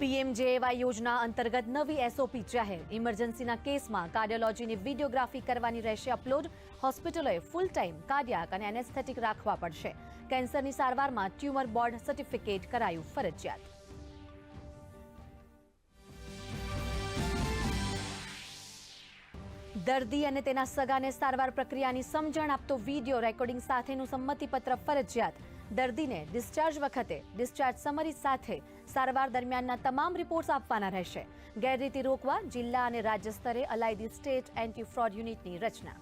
PMJAY યોજના અંતર્ગત નવી એસઓપી જાહેર. ઇમરજન્સીના કેસમાં કાર્ડિયોલોજીની વિડીયોગ્રાફી કરવાની રહેશે અપલોડ. હોસ્પિટલોએ ફૂલ ટાઈમ કાર્ડિયાક અને એનેસ્થેટિક રાખવા પડશે. કેન્સરની સારવારમાં ટ્યુમર બોર્ડ સર્ટિફિકેટ કરાયું ફરજિયાત. દર્દી અને તેના સગાને સારવાર પ્રક્રિયાની સમજણ આપતો વીડિયો રેકોર્ડિંગ સાથેનું સંમતિપત્ર ફરજિયાત. દર્દીને ડિસ્ચાર્જ વખતે ડિસ્ચાર્જ સમરી સાથે સારવાર દરમિયાનના તમામ રિપોર્ટ્સ આપવાના રહેશે. ગેરરીતિ રોકવા જિલ્લા અને રાજ્ય સ્તરે અલાયદી સ્ટેટ એન્ટી ફ્રોડ યુનિટની રચના.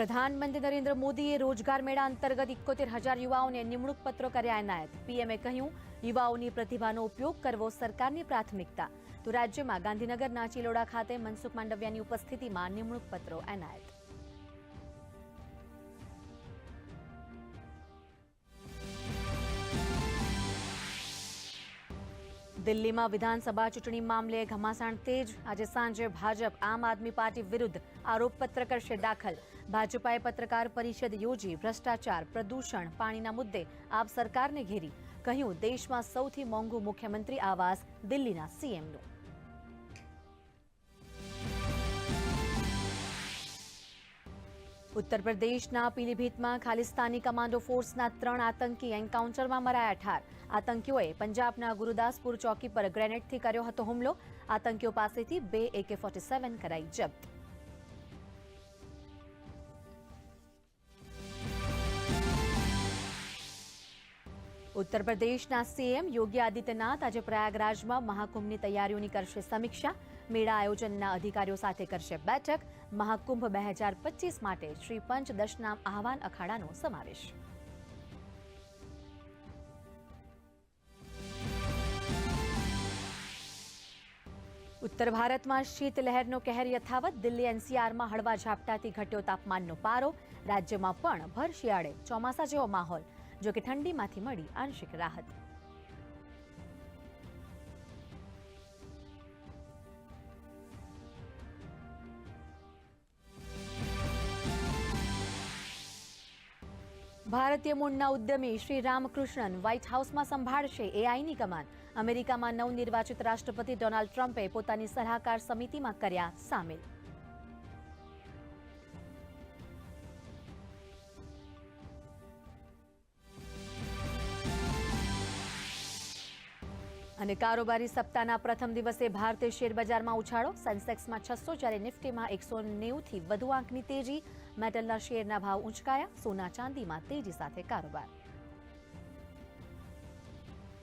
પ્રધાનમંત્રી નરેન્દ્ર મોદીએ રોજગાર મેળા અંતર્ગત ઇકોતેર હજાર યુવાઓને નિમણૂક પત્રો કર્યા એનાયત. પીએમએ કહ્યું, યુવાઓની પ્રતિભાનો ઉપયોગ કરવો સરકારની પ્રાથમિકતા. તો રાજ્યમાં ગાંધીનગરના ચિલોડા ખાતે મનસુખ માંડવિયાની ઉપસ્થિતિમાં નિમણૂક પત્રો એનાયત. દિલ્હીમાં વિધાનસભા ચૂંટણી મામલે ઘમાસાણ તેજ. આજે સાંજે ભાજપ આમ આદમી પાર્ટી વિરુદ્ધ આરોપપત્ર કરશે દાખલ. ભાજપાએ પત્રકાર પરિષદ યોજી ભ્રષ્ટાચાર, પ્રદૂષણ, પાણીના મુદ્દે આપ સરકારને ઘેરી કહ્યું, દેશમાં સૌથી મોંઘું મુખ્યમંત્રી આવાસ દિલ્હીના સીએમનું. ઉત્તર પ્રદેશના પીલીભીતમાં ખાલિસ્તાની કમાન્ડો ફોર્સના ત્રણ આતંકી એન્કાઉન્ટરમાં મરાયા ઠાર. આતંકીઓએ પંજાબના ગુરુદાસપુર ચોકી પર ગ્રેનેડથી કર્યો હતો હુમલો. આતંકીઓ પાસેથી બે એકે ફોર્ટી સેવન કરાઈ જપ્ત. ઉત્તર પ્રદેશના સીએમ યોગી આદિત્યનાથ આજે પ્રયાગરાજમાં મહાકુંભની તૈયારીઓની કરશે સમીક્ષા. મેળા આયોજનના અધિકારીઓ સાથે કરશે બેઠક. મહાકુંભ બે હજાર પચીસ માટે શ્રી પંચ દશનામ આહવાન અખાડાનો સમાવેશ. ઉત્તર ભારતમાં શીતલહેરનો કહેર યથાવત. દિલ્હી એનસીઆરમાં હળવા ઝાપટાથી ઘટ્યો તાપમાનનો પારો. રાજ્યમાં પણ ભર શિયાળે ચોમાસા જેવો માહોલ. જો કે ઠંડીમાંથી મળી આંશિક રાહત. ભારતીય મૂળના ઉદ્યમી શ્રી રામકૃષ્ણન વ્હાઇટ હાઉસમાં સંભાળશે એઆઈની કમાન. અમેરિકામાં નવનિર્વાચિત રાષ્ટ્રપતિ ડોનાલ્ડ ટ્રમ્પે પોતાની સલાહકાર સમિતિમાં કર્યા સામેલ. અને કારોબારી સપ્તાહના પ્રથમ દિવસે ભારતીય શેર બજારમાં ઉછાળો. સેન્સેક્સમાં છસો જ્યારે નિફ્ટીમાં એકસો નેવુંથી વધુ આંકની તેજી. મેટલના શેરના ભાવ ઉંચકાયા. સોના ચાંદીમાં તેજી સાથે કારોબાર.